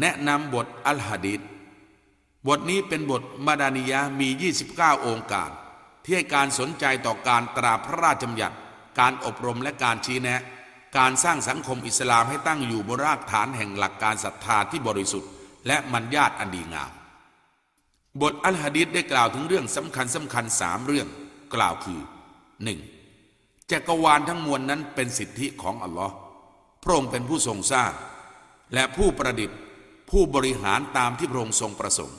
แนะนำบทอัลฮะดิษบทนี้เป็นบทมาดานิยะมี 29 องค์การ ที่ให้การสนใจต่อการตราพระราชบัญญัติ การอบรมและการชี้แนะ การสร้างสังคมอิสลามให้ตั้งอยู่บนรากฐานแห่งหลักการศรัทธาที่บริสุทธิ์ และมัญญาตอันดีงาม บทอัลฮะดิษได้กล่าวถึงเรื่องสำคัญสำคัญสามเรื่อง กล่าวคือ 1. จักรวาลทั้งมวลนั้นเป็นสิทธิของอัลลอฮ์พระองค์เป็นผู้ทรงสร้าง และผู้ประดิษฐ์ ผู้บริหารตามที่พระองค์ทรงประสงค์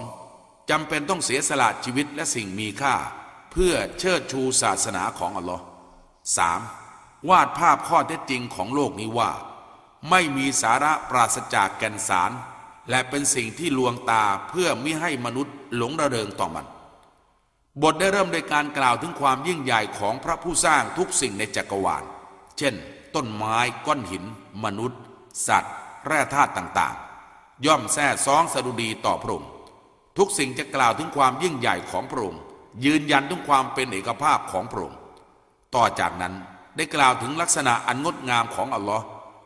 2. จำเป็นต้องเสียสละชีวิตและสิ่งมีค่า เพื่อเชิดชูศาสนาของอัลลอฮ์ 3. วาดภาพข้อเท็จจริงของโลกนี้ว่า ไม่มีสาระปราศจากแก่นสาร และเป็นสิ่งที่ลวงตาเพื่อไม่ให้มนุษย์หลงระเริงต่อมัน บทได้เริ่มโดยการกล่าวถึงความยิ่งใหญ่ของพระผู้สร้างทุกสิ่งในจักรวาล เช่น ต้นไม้ก้อนหิน มนุษย์ สัตว์ แร่ธาตุต่างๆ ย่อมแท้ซ้องสะดุดีต่อพระองค์ทุกสิ่งจะกล่าวถึงความยิ่งใหญ่ของพระองค์ยืนยันถึงความเป็นเอกภาพของพระองค์ต่อจากนั้นได้กล่าวถึงลักษณะอันงดงามของอัลลอฮ์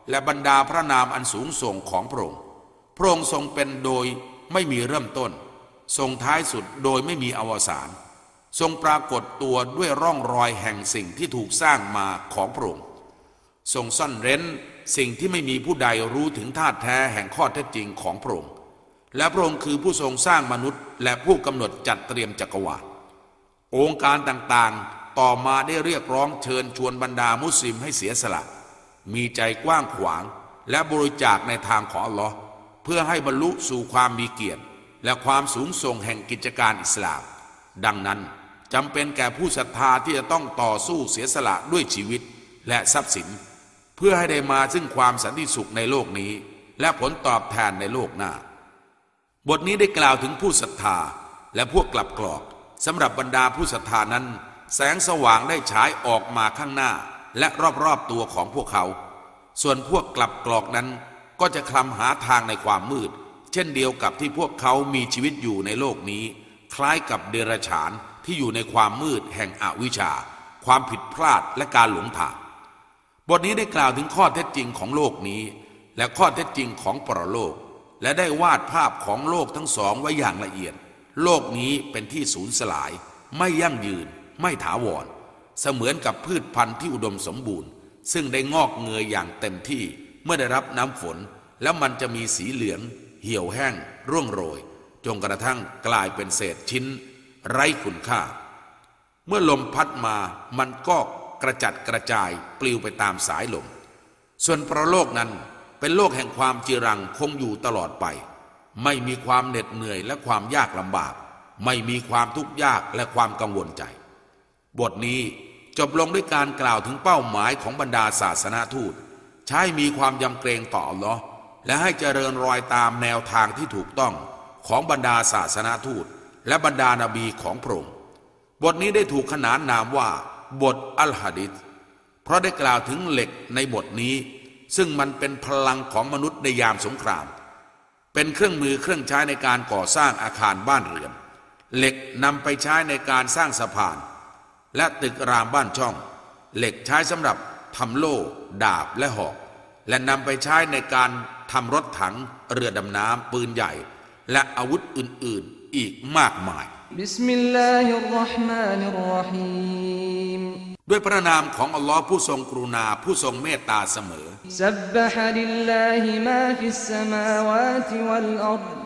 และบรรดาพระนามอันสูงส่งของพระองค์พระองค์ทรงเป็นโดยไม่มีเริ่มต้น ทรงท้ายสุดโดยไม่มีอวสานทรงปรากฏตัวด้วยร่องรอยแห่งสิ่งที่ถูกสร้างมาของพระองค์ทรงซ่อนเร้น สิ่งที่ไม่มีผู้ใดรู้ถึงธาตุแท้แห่งข้อเท็จจริงของพระองค์ และพระองค์คือผู้ทรงสร้างมนุษย์ และผู้กำหนดจัดเตรียมจักรวาล องค์การต่างๆ ต่อมาได้เรียกร้องเชิญชวนบรรดามุสลิมให้เสียสละ มีใจกว้างขวาง และบริจาคในทางของอัลลอฮ์เพื่อให้บรรลุสู่ความมีเกียรติ และความสูงส่งแห่งกิจการอิสลาม ดังนั้นจำเป็นแก่ผู้ศรัทธาที่จะต้องต่อสู้เสียสละด้วยชีวิตและทรัพย์สิน พื่อให้ได้มาซึ่งความสันติสุขในโลกนี้ และผลตอบแทนในโลกหน้า บทนี้ได้กล่าวถึงผู้ศรัทธาและพวกกลับกรอกสำหรับบรรดาผู้ศรัทธานั้น แสงสว่างได้ฉายออกมาข้างหน้า และรอบๆตัวของพวกเขา ส่วนพวกกลับกรอกนั้น ก็จะคลำหาทางในความมืด เช่นเดียวกับที่พวกเขามีชีวิตอยู่ในโลกนี้ คล้ายกับเดรัจฉานที่อยู่ในความมืดแห่งอวิชชา ความผิดพลาดและการหลงทาง บทนี้ได้กล่าวถึงข้อเท็จจริงของโลกนี้ และข้อเท็จจริงของปรโลก และได้วาดภาพของโลกทั้งสองไว้อย่างละเอียด โลกนี้เป็นที่สูญสลาย ไม่ยั่งยืน ไม่ถาวร เสมือนกับพืชพันธุ์ที่อุดมสมบูรณ์ ซึ่งได้งอกเงยอย่างเต็มที่เมื่อได้รับน้ำฝน แล้วมันจะมีสีเหลือง เหี่ยวแห้ง ร่วงโรย จนกระทั่งกลายเป็นเศษชิ้น ไร้คุณค่า เมื่อลมพัดมามันก็ กระจัดกระจายปลิวไปตามสายลม ส่วนประโลกนั้นเป็นโลกแห่งความจีรังคงอยู่ตลอดไป ไม่มีความเหน็ดเหนื่อยและความยากลำบาก ไม่มีความทุกข์ยากและความกังวลใจ บทนี้จบลงด้วยการกล่าวถึงเป้าหมายของบรรดาศาสนาทูต ใช้มีความยำเกรงต่ออัลลอฮ์และให้เจริญรอยตามแนวทางที่ถูกต้องของบรรดาศาสนาทูต และบรรดานาบีของพระองค์บทนี้ได้ถูกขนานนามว่า บทอัลฮะดิษเพราะได้กล่าวถึงเหล็กในบทนี้ ซึ่งมันเป็นพลังของมนุษย์ในยามสงคราม เป็นเครื่องมือเครื่องใช้ในการก่อสร้างอาคารบ้านเรือน เหล็กนำไปใช้ในการสร้างสะพาน และตึกรามบ้านช่อง เหล็กใช้สำหรับทำโล่ ดาบและหอก และนำไปใช้ในการทำรถถัง เรือดำน้ำปืนใหญ่ และอาวุธอื่น ๆ อีกมากมาย บิสมิลลาฮิรราะห์มานิรราะฮีมด้วยพระนามของอัลลอฮ์ผู้ทรงกรุณาผู้ทรงเมตตาเสมอซับบะฮะลิลลาฮิมาฟิสสมาวาติวัลอัรฎ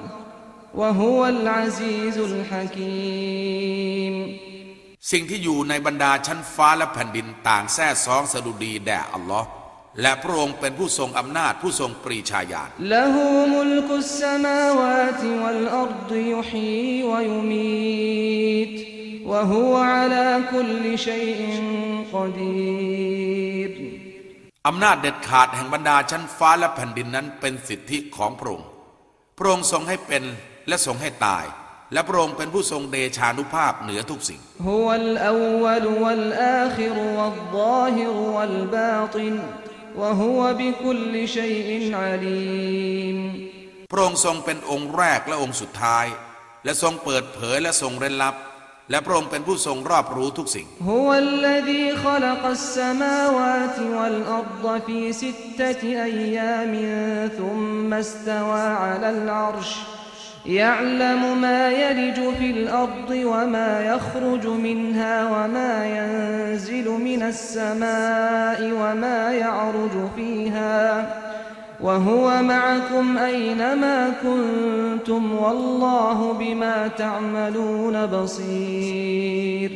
วะฮุวัลอาซีซุลฮะกีมสิ่งที่อยู่ในบรรดาชั้นฟ้าและแผ่นดินต่างแท้ซองสดุดีแด่อัลลอฮ์ และพระองค์เป็นผู้ทรงอำนาจผู้ทรงปรีชาญาณละหูมุลกุสสมาวาติวัลอัรฎยุฮีวะยุมีตวะฮุวะอะลาคุลลิชัยอินกอดีรอำนาจเด็ดขาดแห่งบรรดาชั้นฟ้าและแผ่นดินนั้นเป็นสิทธิของพระองค์ พระองค์ทรงให้เป็นและทรงให้ตายและพระองค์เป็นผู้ทรงเดชานุภาพเหนือทุกสิ่งฮุวัลอว ลวัลอาคิรวัลฎาฮิรวัลบาตินวะฮุวะบิคุลชัยอินอาลีมพระองค์ทรงเป็นองค์แรกและองค์สุดท้าย และทรงเปิดเผยและทรงเร้นลับ และพระองค์เป็นผู้ทรงรอบรู้ทุกสิ่ง هو الذي خلق السماوات والأرض في ستة أيام ثم استوى على العرش يعلم ما يلج في الأرض وما يخرج منها وما ينزل من السماء وما يعرج فيها وهو معكم أينما كنتم والله بما تعملون بصير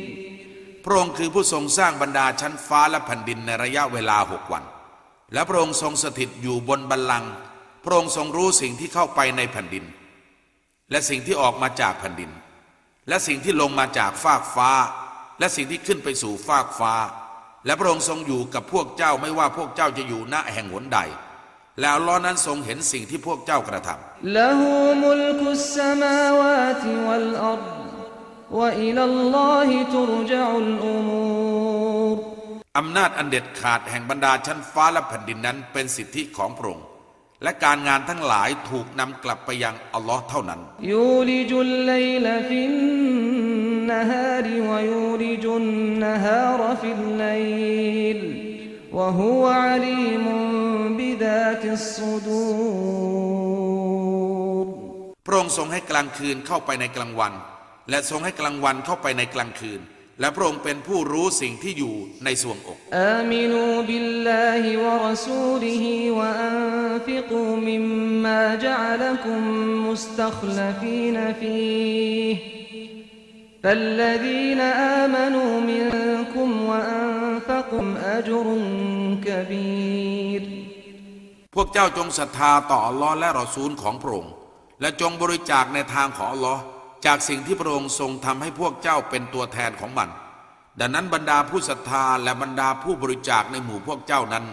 พระองค์คือผู้ทรงสร้างบรรดาชั้นฟ้าและแผ่นดินในระยะเวลาหกวัน และพระองค์ทรงสถิตอยู่บนบัลลังก์พระองค์ทรงรู้สิ่งที่เข้าไปในแผ่นดิน และสิ่งที่ออกมาจากแผ่นดิน และสิ่งที่ลงมาจากฟากฟ้า และสิ่งที่ขึ้นไปสู่ฟากฟ้า และพระองค์ทรงอยู่กับพวกเจ้าไม่ว่าพวกเจ้าจะอยู่ณแห่งหนใด แล้วลอนั้นทรงเห็นสิ่งที่พวกเจ้ากระทำอัาอำนาจอันเด็ดขาดแห่งบรรดาชั้นฟ้าและแผ่นดินนั้นเป็นสิทธิของพระองค์ และการงานทั้งหลายถูกนำกลับไปยังอัลลอฮ์เท่านั้น ยูริจุลไลลฟินนฮาริวยูริจุนนฮารฟิลไลวะฮุวะลีมุบิดาติสซูดูพระองค์ทรงให้กลางคืนเข้าไปในกลางวัน และทรงให้กลางวันเข้าไปในกลางคืน และพระองค์เป็นผู้รู้สิ่งที่อยู่ในสวงอก آمنوا بالله ورسوله وأنفقوا مما جعلكم مستخلفين فيه فالذين آمنوا منكم وأنفقوا أجر كبير พวกเจ้าจงศรัทธาต่ออัลลอฮ์และรอซูลของพระองค์และจงบริจาคในทางของอัลลอฮ์ จากสิ่งที่พระองค์ทรงทำให้พวกเจ้าเป็นตัวแทนของมัน ดังนั้นบรรดาผู้ศรัทธาและบรรดาผู้บริจาคในหมู่พวกเจ้านั้น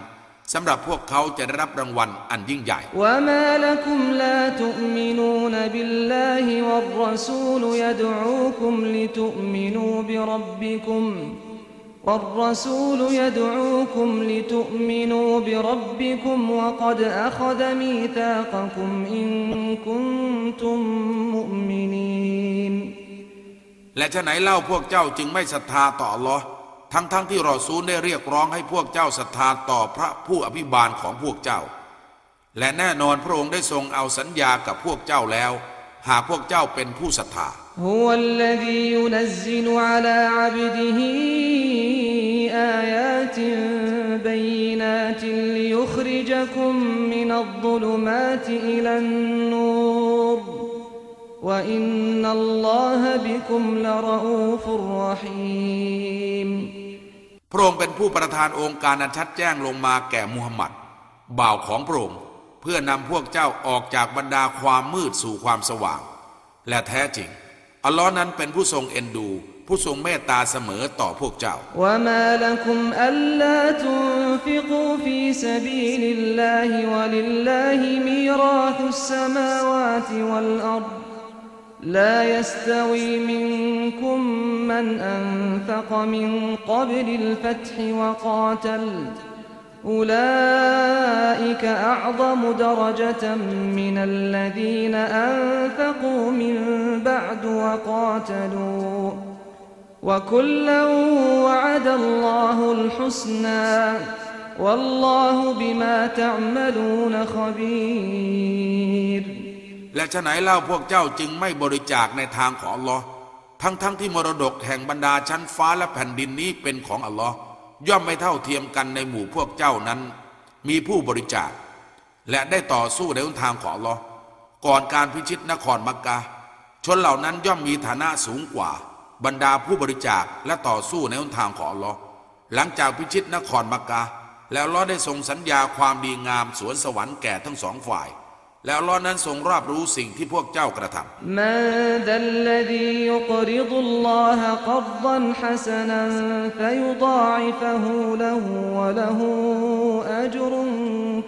สำหรับพวกเขาจะได้รับรางวัลอันยิ่งใหญ่ والرسول يدعوكم لتؤمنوا بربكم وقد أخذ ميثاقكم إن كنتم مؤمنين และฉะไหนเล่าพวกเจ้าจึงไม่ศรัทธาต่ออัลลอฮ์ทั้งๆทที่รอซูลได้เรียกร้องให้พวกเจ้าศรัทธาต่อพระผู้อภิบาลของพวกเจ้า และแน่นอนพระองค์ได้ทรงเอาสัญญากับพวกเจ้าแล้ว หากพวกเจ้าเป็นผู้ศรัทธา هو الذي ينزل على عبده آيات بينات ليخرجكم من الظلمات إلى النور وإن الله بكم لرؤوف رحيم พระองค์เป็นผู้ประทานองค์การอันชัดแจ้งลงมาแก่มุฮัมมัด บ่าวของพระองค์เพื่อนำพวกเจ้าออกจากบรรดาความมืดสู่ความสว่าง และแท้จริง อัลลอฮ์นั้นเป็นผู้ทรงเอ็นดู ผู้ทรงเมตตาเสมอต่อพวกเจ้า وما لكم ألا تنفقوا في سبيل الله ولله ميراث السماوات والأرض لا يستوي منكم من أنفق من قبل الفتح وقاتل أولئك أعظم درجة من الذين أنفقوا من بعد وقاتلوا وكلا وعد الله الحسنى والله بما تعملون خبير และฉะไหนเล่าพวกเจ้าจึงไม่บริจาคในทางของอัลลอฮ์ทั้งๆทที่มรดกแห่งบรรดาชั้นฟ้าและแผ่นดินนี้เป็นของอัลลอฮ์ ย่อมไม่เท่าเทียมกันในหมู่พวกเจ้านั้น มีผู้บริจาค และได้ต่อสู้ในหนทางของลอก่อนการพิชิตนครมักกะ ชนเหล่านั้นย่อมมีฐานะสูงกว่า บรรดาผู้บริจาคและต่อสู้ในหนทางของลอหลังจากพิชิตนครมักกะ แล้วลอได้ทรงสัญญาความดีงามสวนสวรรค์แก่ทั้งสองฝ่าย แล้วล้อนั้นทรงรอบรู้สิ่งที่พวกเจ้ากระทำมาดัลลดียุกริดุลลอฮะกัดันฮัสนันฟยุดาอิฟะฮูละฮูวะละฮูอัจรุน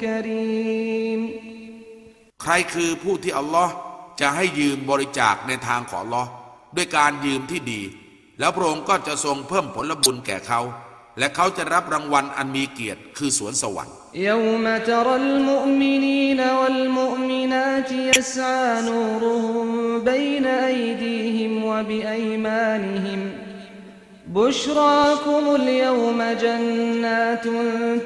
กรีมใครคือผู้ที่อัลลอฮ์จะให้ยืมบริจาคในทางของอัลลอฮ์ด้วยการยืมที่ดี แล้วพระองค์ก็จะทรงเพิ่มผลบุญแก่เขา และเขาจะรับรางวัลอันมีเกียรติคือสวนสวรรค์ يوم ترى المؤمنين والمؤمنات يسعى نورهم بين أيديهم وبأيمانهم بشراكم اليوم جنات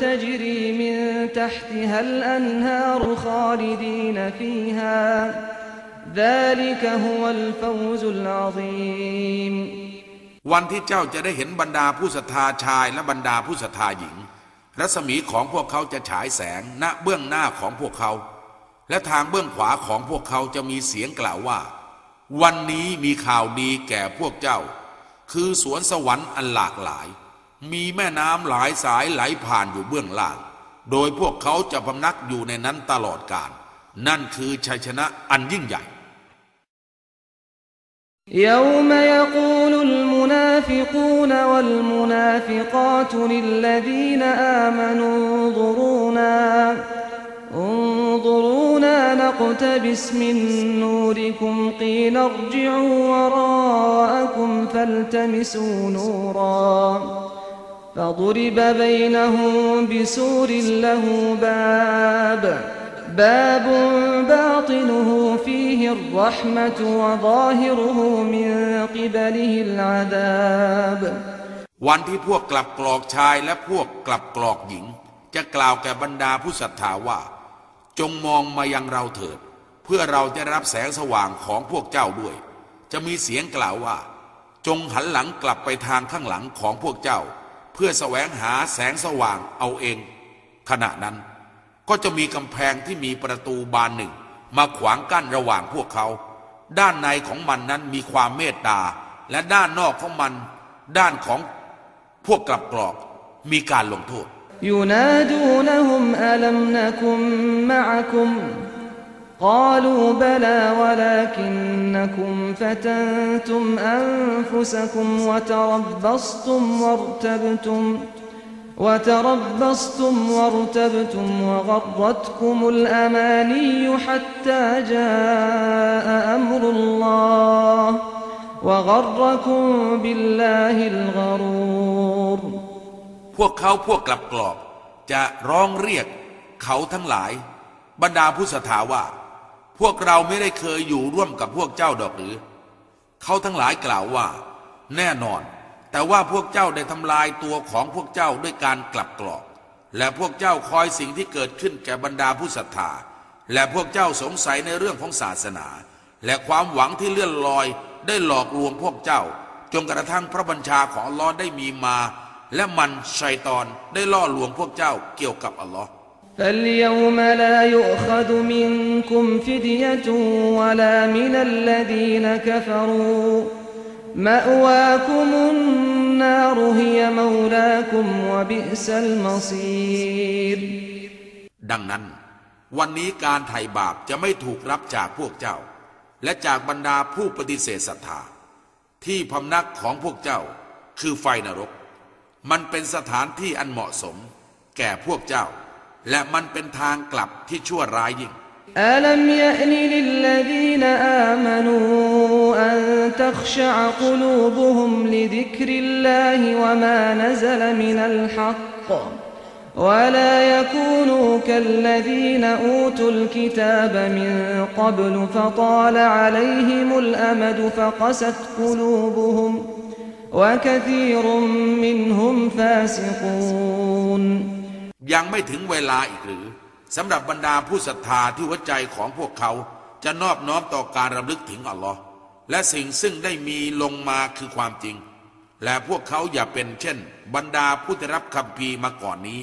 تجري من تحتها الأنهار خالدين فيها ذلك هو الفوز العظيم วันที่เจ้าจะได้เห็นบรรดาผู้ศรัทธาชายและบรรดาผู้ศรัทธาหญิง รัศมีของพวกเขาจะฉายแสงณเบื้องหน้าของพวกเขา และทางเบื้องขวาของพวกเขาจะมีเสียงกล่าวว่า วันนี้มีข่าวดีแก่พวกเจ้า คือสวนสวรรค์อันหลากหลาย มีแม่น้ำหลายสายไหลผ่านอยู่เบื้องล่าง โดยพวกเขาจะพำนักอยู่ในนั้นตลอดกาลนั่นคือชัยชนะอันยิ่งใหญ่ يوم يقول المنافقون والمنافقات للذين آمنوا انظرونا انظرونا نقتبس من نوركم قيل ارجعوا وراءكم فالتمسوا نورا. فضرب بينهم بسور له باب. باب باطنه فيه الرحمة وظاهره من قبله العذاب วันที่พวกกลับกรอกชายและพวกกลับกรอกหญิง จะกล่าวแก่บรรดาผู้ศรัทธาว่า จงมองมายังเราเถิด เพื่อเราจะรับแสงสว่างของพวกเจ้าด้วย จะมีเสียงกล่าวว่า จงหันหลังกลับไปทางข้างหลังของพวกเจ้า เพื่อแสวงหาแสงสว่างเอาเอง ขณะนั้น ก็จะมีกำแพงที่มีประตูบานหนึ่ง มาขวางกั้นระหว่างพวกเขา ด้านในของมันนั้นมีความเมตตา และด้านนอกของมัน ด้านของพวกกลับกรอกมีการลงโทษ ينادونهم ألم نكن معكم قالوا بلى ولكنكم فتنتم أنفسكم وتربصتم وارتبتم وتربصتم وارتبتم وغرتكم الأماني حتى جاء أمر الله وغركم بالله الغرور พวกเขาพวกกลับกรอก จะร้องเรียกเขาทั้งหลาย บรรดาผู้ศรัทธาว่า พวกเราไม่ได้เคยอยู่ร่วมกับพวกเจ้าดอกหรือ เขาทั้งหลายกล่าวว่า แน่นอน แต่ว่าพวกเจ้าได้ทำลายตัวของพวกเจ้าด้วยการกลับกรอก และพวกเจ้าคอยสิ่งที่เกิดขึ้นแก่บรรดาผู้ศรัทธา และพวกเจ้าสงสัยในเรื่องของศาสนา และความหวังที่เลื่อนลอยได้หลอกลวงพวกเจ้า จนกระทั่งพระบัญชาของอัลลอฮ์ได้มีมา และมันชัยตอนได้ล่อลวงพวกเจ้าเกี่ยวกับอัลลอฮ์ فاليوم لا يؤخذ منكم فدية ولا من الذين كفروا مأواكم النار هي مولاكم وبئس المصير ดังนั้น วันนี้การไถ่บาปจะไม่ถูกรับจากพวกเจ้า และจากบรรดาผู้ปฏิเสธศรัทธา ที่พำนักของพวกเจ้าคือไฟนรก มันเป็นสถานที่อันเหมาะสม แก่พวกเจ้า และมันเป็นทางกลับที่ชั่วร้ายยิ่ง ألم يأن للذين آمنوا أن تخشع قلوبهم لذكر الله وما نزل من الحق ولا يكونوا كالذين أوتوا الكتاب من قبل فطال عليهم الأمد فقست قلوبهم وكثير منهم فاسقون ยังไม่ถึงเวลาอีกหรือสำหรับบรรดาผู้ศรัทธาที่หัวใจของพวกเขาจะนอบน้อมต่อการรำลึกถึงอัลลอฮ์ และสิ่งซึ่งได้มีลงมาคือความจริง และพวกเขาอย่าเป็นเช่น บรรดาผู้ได้รับคำพีมาก่อนนี้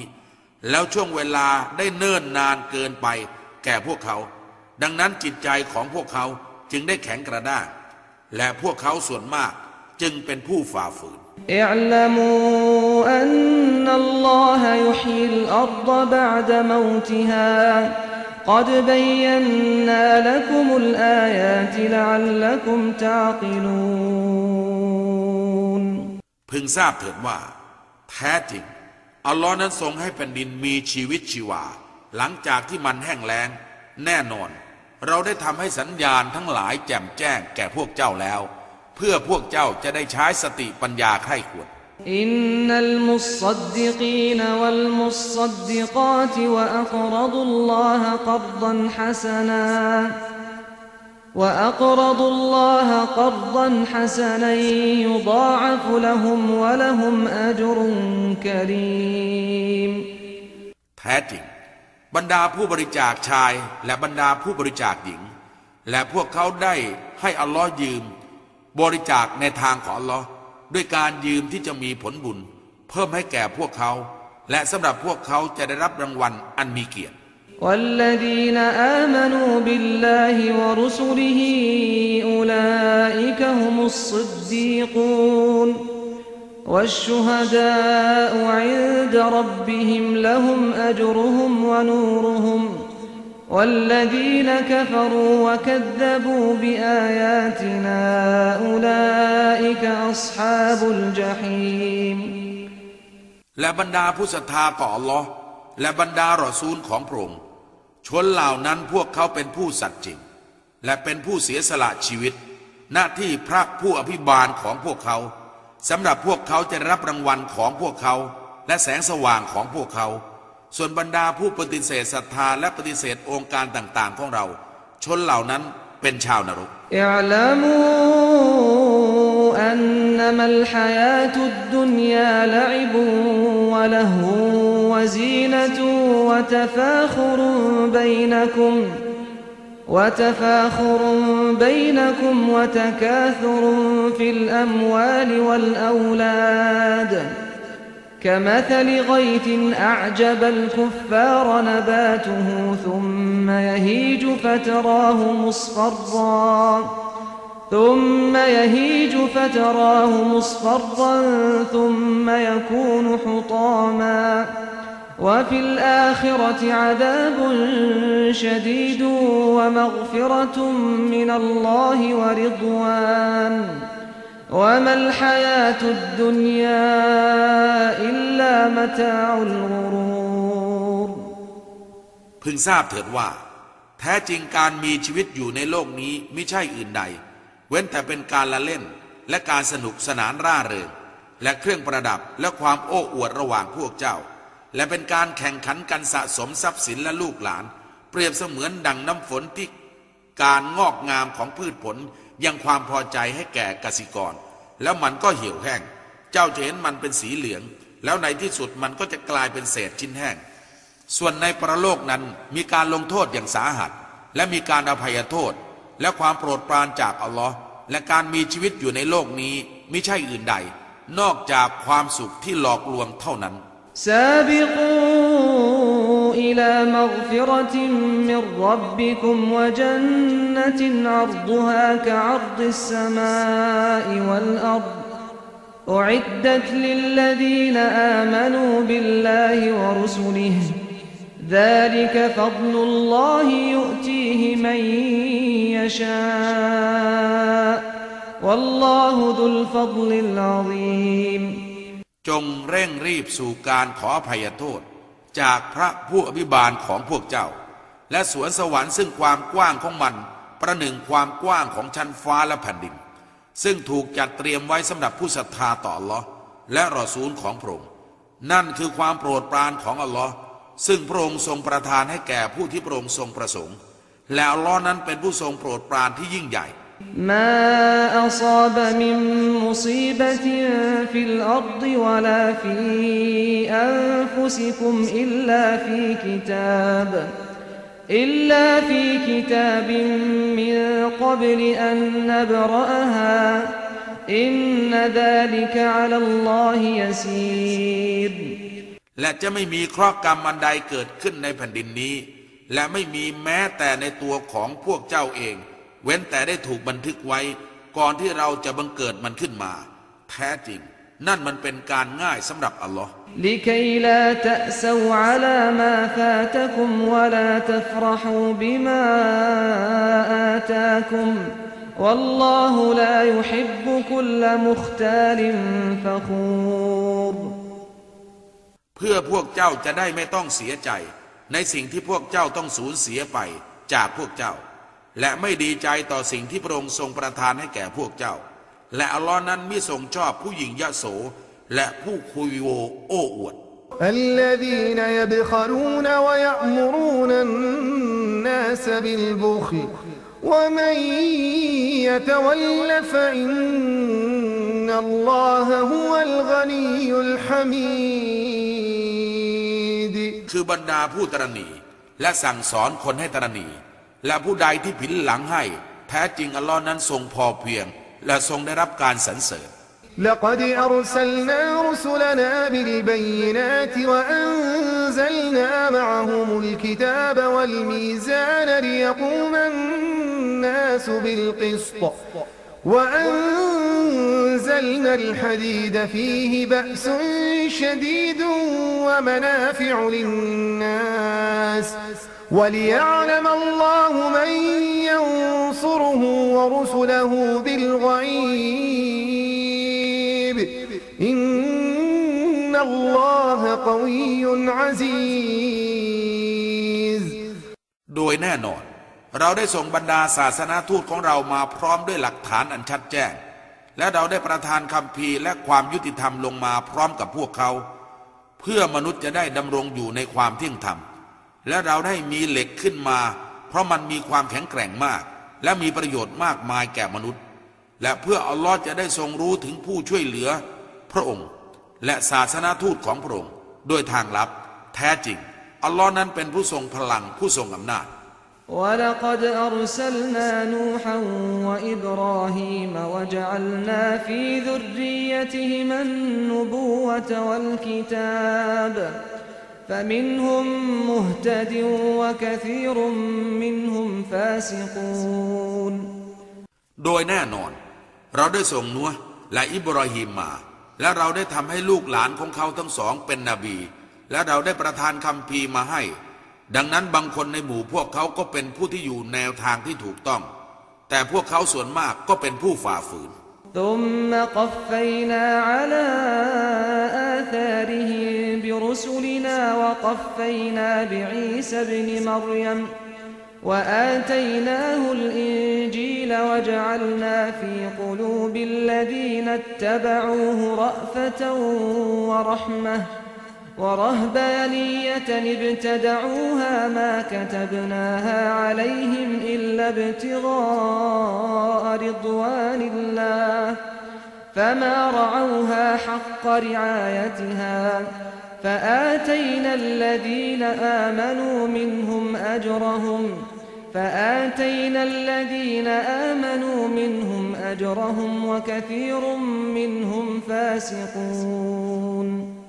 แล้วช่วงเวลาได้เนิ่นนานเกินไป แก่พวกเขา ดังนั้นจิตใจของพวกเขาจึงได้แข็งกระด้างและพวกเขาส่วนมากจึงเป็นผู้ฝ่าฝืนอัลลอฮฺยุฮีลอัลลอฮฺบะดมอติฮา قد بينا لكم الآيات لعلكم تعقلون พึงทราบเถิดว่า แท้จริง อัลลอฮ์นั้นทรงให้แผ่นดินมีชีวิตชีวา หลังจากที่มันแห้งแล้ง แน่นอน เราได้ทำให้สัญญาณทั้งหลายแจ่มแจ้งแก่พวกเจ้าแล้ว เพื่อพวกเจ้าจะได้ใช้สติปัญญาไข้ควร إن المصدقين والمصدقات وأقرضوا الله قرضا حسنا وأقرضوا الله قرضا حسنا يضاعف لهم ولهم أجر كريم แท้จริง บรรดาผู้บริจาคชายและบรรดาผู้บริจาคหญิง และพวกเขาได้ให้อัลลอฮ์ยืม บริจาคในทางของอัลลอฮ์ ด้วยการยืมที่จะมีผลบุญ เพิ่มให้แก่พวกเขา และสำหรับพวกเขาจะได้รับรางวัลอันมีเกียรติ والذين آمنوا بالله ورسله أولئك هم الصديقون والشهداء عند ربهم لهم أجرهم ونورهم والذين كفروا وكذبوا بآياتنا أولئك أصحاب الجحيم และบรรดาผู้ศรัทธาต่ออัลลอฮ์และบรรดารอซูลของพระองค์ชนเหล่านั้นพวกเขาเป็นผู้สัตย์จริง และเป็นผู้เสียสละชีวิต หน้าที่พระผู้อภิบาลของพวกเขาสำหรับพวกเขาจะได้รับรางวัลของพวกเขา และแสงสว่างของพวกเขา ส่วนบรรดาผู้ปฏิเสธศรัทธาและปฏิเสธองค์การต่างๆของเรา ชนเหล่านั้นเป็นชาวนรก اعلموا أنما الحياة الدنيا لعب ولهو وزينة وتفاخر بينكم وتفاخر بينكم وتكاثر في الأموال والأولاد كمثل غيث أعجب الكفار نباته ثم يهيج فتراه مصفرا ثم يهيج فتراه مصفرا ثم يكون حطاما وفي الآخرة عذاب شديد ومغفرة من الله ورضوان وما الحياة الدنيا إلا متاع الغرور พึงทราบเถิดว่า แท้จริงการมีชีวิตอยู่ในโลกนี้ไม่ใช่อื่นใด เว้นแต่เป็นการละเล่นและการสนุกสนานร่าเริง และเครื่องประดับและความโอ้อวดระหว่างพวกเจ้า และเป็นการแข่งขันกันสะสมทรัพย์สินและลูกหลาน เปรียบเสมือนดังน้ำฝนที่การงอกงามของพืชผลยังความพอใจให้แก่กสิกร แล้วมันก็เหี่ยวแห้ง เจ้าจะเห็นมันเป็นสีเหลือง แล้วในที่สุดมันก็จะกลายเป็นเศษชิ้นแห้ง ส่วนในประโลกนั้นมีการลงโทษอย่างสาหัส และมีการอภัยโทษ และความโปรดปรานจากอัลลอฮ์และการมีชีวิตอยู่ในโลกนี้ไม่ใช่อื่นใด นอกจากความสุขที่หลอกลวงเท่านั้น سابقوا إلى مغفرة من ربكم وجنة عرضها كعرض السماء والأرض أعدت للذين آمنوا بالله ورسله ذلك فضل الله يؤتيه من يشاء والله ذو الفضل العظيم จงเร่งรีบสู่การขออภัยโทษ จากพระผู้อภิบาลของพวกเจ้า และสวนสวรรค์ซึ่งความกว้างของมัน ประหนึ่งความกว้างของชั้นฟ้าและแผ่นดิน ซึ่งถูกจัดเตรียมไว้สำหรับผู้ศรัทธาต่ออัลลอฮ์และรอซูลของพระองค์นั่นคือความโปรดปรานของอัลลอฮ์ซึ่งพระองค์ทรงประทานให้แก่ผู้ที่พระองค์ทรงประสงค์ และอัลลอฮ์นั้นเป็นผู้ทรงโปรดปรานที่ยิ่งใหญ่ ما أصاب من مصيبة في الأرض ولا في أنفسكم إلا في كتاب إلا في كتاب من قبل أن نبرأها إن ذلك على الله يسير และจะไม่มีเคราะห์กรรมอันใดเกิดขึ้นในแผ่นดินนี้ และไม่มีแม้แต่ในตัวของพวกเจ้าเอง เว้นแต่ได้ถูกบันทึกไว้ ก่อนที่เราจะบังเกิดมันขึ้นมา แท้จริง นั่นมันเป็นการง่ายสำหรับอัลลอฮ์ لكي لا تأسوا على ما فاتكم ولا تفرحوا بما آتاكم والله لا يحب كل مختال فخور เพื่อพวกเจ้าจะได้ไม่ต้องเสียใจ ในสิ่งที่พวกเจ้าต้องสูญเสียไปจากพวกเจ้า และไม่ดีใจต่อสิ่งที่พระองค์ทรงประทานให้แก่พวกเจ้า และอัลลอฮ์นั้นมิทรงชอบผู้หญิงยโส และผู้คุยโวโอ้อวด الذين يبخلون ويأمرون الناس بالبخل ومن يتول فإن الله هو الغني الحميد คือบรรดาผู้ตรณีและสั่งสอนคนให้ตรณี และผู้ใดที่ผินหลังให้ แท้จริงอัลลอฮ์นั้นทรงพอเพียง และทรงได้รับการสรรเสริญ لقد أرسلنا رسلنا بالبينات وأنزلنا معهم الكتاب والميزان ليقوم الناس بالقسط وأنزلنا الحديد فيه بأس شديد ومنافع للناس وليعلم الله من ينصره ورسله بالغيب إن الله قوي عزيز โดยแน่นอน เราได้ส่งบรรดาศาสนาทูตของเรามาพร้อมด้วยหลักฐานอันชัดแจ้ง และเราได้ประทานคำพีร์และความยุติธรรมลงมาพร้อมกับพวกเขา เพื่อมนุษย์จะได้ดำรงอยู่ในความเที่ยงธรรม และเราได้มีเหล็กขึ้นมา เพราะมันมีความแข็งแกร่งมาก และมีประโยชน์มากมายแก่มนุษย์ และเพื่ออัลลอฮ์จะได้ทรงรู้ถึงผู้ช่วยเหลือ พระองค์ และศาสนาทูตของพระองค์โดยทางลับ แท้จริง อัลลอฮ์นั้นเป็นผู้ทรงพลังผู้ทรงอำนาจ ولقد أرسلنا نوحا وإبراهيم وجعلنا في ذريتهما النبوة والكتاب فمنهم مهتد وكثير منهم فاسقون โดยแน่นอน เราได้ส่งนัวห์และอิบราฮิมมา และเราได้ทำให้ลูกหลานของเขาทั้งสองเป็นนบี และเราได้ประทานคำพีร์มาให้ ดังนั้นบางคนในหมู่พวกเขาก็เป็นผู้ที่อยู่แนวทางที่ถูกต้อง แต่พวกเขาส่วนมากก็เป็นผู้ฝ่าฝืน ثم قفينا على آثارهم برسلنا وقفينا بعيسى ابن مريم وآتيناه الإنجيل وجعلنا في قلوب الذين اتبعوه رأفة ورحمة ورهبانية ابتدعوها ما كتبناها عليهم إلا ابتغاء رضوان الله. فما رعوها حق رعايتها. فآتينا الذين آمنوا منهم أجرهم. فآتينا الذين آمنوا منهم أجرهم وكثير منهم فاسقون.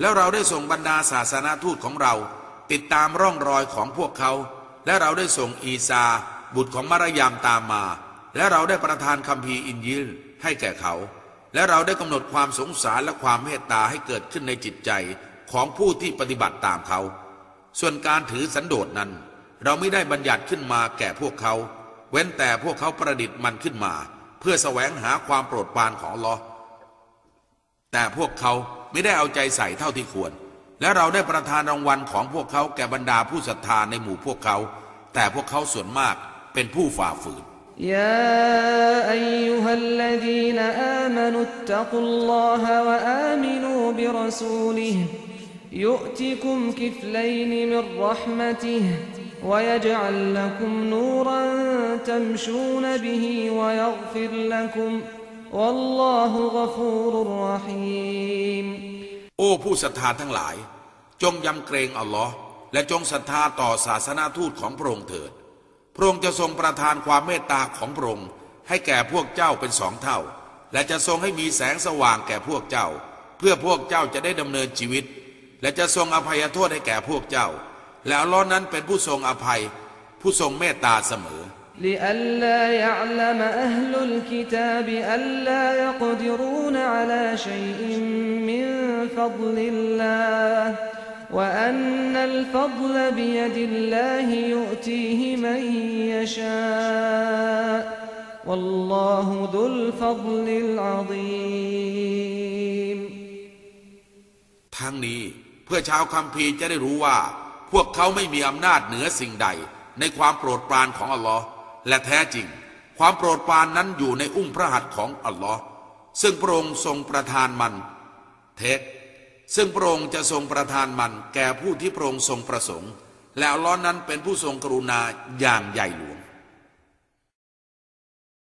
แล้วเราได้ส่งบรรดาศาสนาทูตของเรา ติดตามร่องรอยของพวกเขา และเราได้ส่งอีซา บุตรของมารยามตามมา และเราได้ประทานคัมภีอินยิลให้แก่เขา และเราได้กำหนดความสงสารและความเมตตาให้เกิดขึ้นในจิตใจของผู้ที่ปฏิบัติตามเขา ส่วนการถือสันโดษนั้น เราไม่ได้บัญญัติขึ้นมาแก่พวกเขา เว้นแต่พวกเขาประดิษฐ์มันขึ้นมา เพื่อแสวงหาความโปรดปรานของลอแต่พวกเขา ไม่ได้เอาใจใส่เท่าที่ควร และเราได้ประทานรางวัลของพวกเขาแก่บรรดาผู้ศรัทธาในหมู่พวกเขา แต่พวกเขาส่วนมากเป็นผู้ฝ่าฝืน يا أيها الذين آمنوا اتقوا الله وآمنوا برسوله يؤتكم كفلين من رحمته ويجعل لكم نورا تمشون به ويغفر لكم والله غفور رحيم โอ้ผู้ศรัทธาทั้งหลาย จงยำเกรงอัลลอฮ์และจงศรัทธาต่อศาสนาทูตของพระองค์เถิด พระองค์จะทรงประทานความเมตตาของพระองค์ให้แก่พวกเจ้าเป็นสองเท่า และจะทรงให้มีแสงสว่างแก่พวกเจ้า เพื่อพวกเจ้าจะได้ดำเนินชีวิต และจะทรงอภัยโทษให้แก่พวกเจ้า และอัลลอฮ์นั้นเป็นผู้ทรงอภัย ผู้ทรงเมตตาเสมอ لئلا يعلم أهل الكتاب ألا يقدرون على شيء من فضل الله وأن الفضل بيد الله يؤتيه من يشاء والله ذو الفضل العظيم ทั้งนี้เพื่อชาวคัมภีร์จะได้รู้ว่า พวกเขาไม่มีอำนาจเหนือสิ่งใด ในความโปรดปรานของอัลลอฮ์ และแท้จริง ความโปรดปรานนั้นอยู่ในอุ้งพระหัตถ์ของอัลลอฮ์ซึ่งพระองค์ทรงประทานมันเท็จซึ่งพระองค์จะทรงประทานมันแก่ผู้ที่พระองค์ทรงประสงค์ และอัลลอฮ์นั้นเป็นผู้ทรงกรุณาอย่างใหญ่หลวง